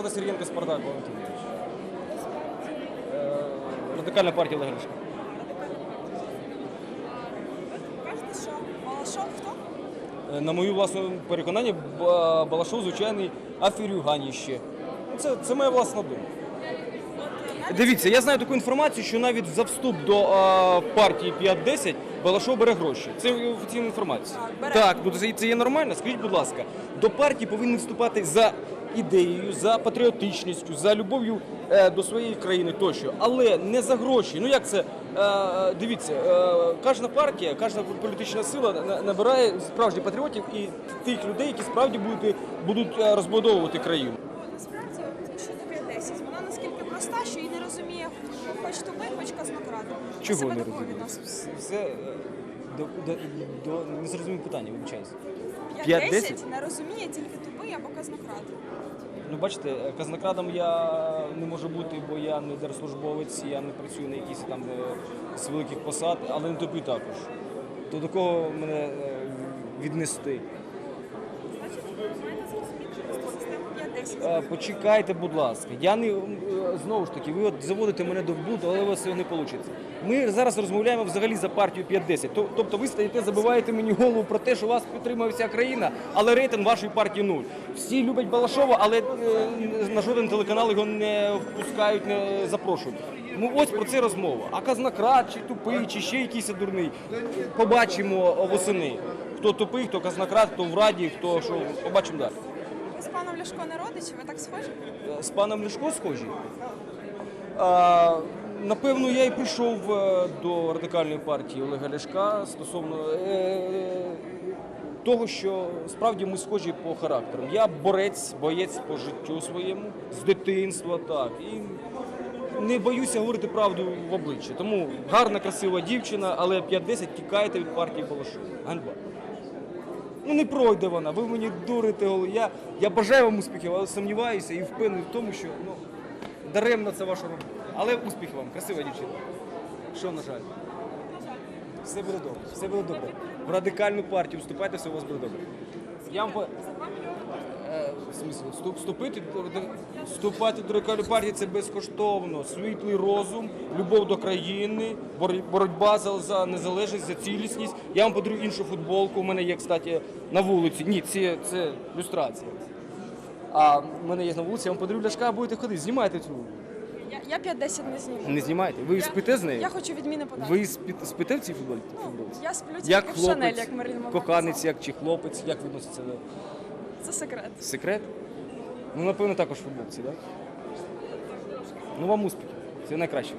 звати Сергієнко Спартак Валентин Юрійович. Е, Радикальна партія Олега Ляшка. Кажете, що Балашов хто? Е, На мою власну переконання, Ба- Балашов звичайний аферюганіще. Ну, Це, це моя власна думка. Дивіться, я знаю таку інформацію, що навіть за вступ до е, партії 5-10 Балашов бере гроші. Це офіційна інформація. Так, бере. Так, ну це, це є нормально. Скажіть, будь ласка, до партії повинні вступати за ідеєю, за патріотичністю, за любов'ю е, до своєї країни тощо, але не за гроші. Ну як це? Е, дивіться, е, кожна партія, кожна політична сила на- набирає справжніх патріотів і тих людей, які справді будуть, розбудовувати країну. Насправді щодо 5-10, вона наскільки проста, що її не розуміє хоч тупий, хоч казнократ. Чого не розумію? Все е, до, до, до не зрозумів питання, вибачаюсь. 5-10 5-10? не розуміє тільки тупий або казнократ. Ну бачите, е, казнокрадом я не можу бути, бо я не держслужбовець, я не працюю на якісь там е, з великих посад, але не тупий також. То до кого мене віднести? Значить, ви маєте зрозуміти систему 5-10. Е, Почекайте, будь ласка. Я не е, знову ж таки, ви от заводите мене до блуду, але у вас цього не вийде. Ми зараз розмовляємо взагалі за партію 5-10. Тобто ви стаєте, забиваєте мені голову про те, що вас підтримує вся країна, але рейтинг вашої партії нуль. Всі люблять Балашова, але е, на жоден телеканал його не впускають, не запрошують. Ну ось про це розмова. А казнократ, чи тупий, чи ще якийсь дурний. Побачимо восени. Хто тупий, хто казнократ, хто в раді, хто що. Побачимо далі. Ви з паном Ляшко не родичі, ви так схожі? З паном Ляшко схожі? А, напевно, я і прийшов е, до радикальної партії Олега Ляшка стосовно е, того, що справді ми схожі по характеру. Я борець, боєць по життю своєму, з дитинства, так. І не боюся говорити правду в обличчя. Тому гарна, красива дівчина, але 5-10 тікайте від партії Балашова. Ганьба. Ну не пройде вона, ви мені дурите голову. Я, я бажаю вам успіхів, але сумніваюся і впевнений в тому, що ну, даремно це ваша робота. Але успіхів вам, красива дівчина. Що, на жаль? Все буде добре, все буде добре. В радикальну партію вступайте, все у вас буде добре. Я вам вступити, вступати до радикальної партії це безкоштовно. Світлий розум, любов до країни, боротьба за, за незалежність, за цілісність. Я вам подарую іншу футболку. У мене є, кстати, на вулиці. Ні, це, це люстрація. А в мене є на вулиці, я вам подарую ляшка, будете ходити. Знімайте цю. Я, я 5-10 не зніму. Не знімайте. Ви Я- спите з нею? Я хочу відміни подати. Ви спите, спите в цій футболці? Ну, я сплю тільки Як в Шанель, як Марина Монро коханець, як чи хлопець, як відноситься до Це секрет. секрет? Ну, напевно, також футболці, так? Ну, вам успіхів. Це найкраще.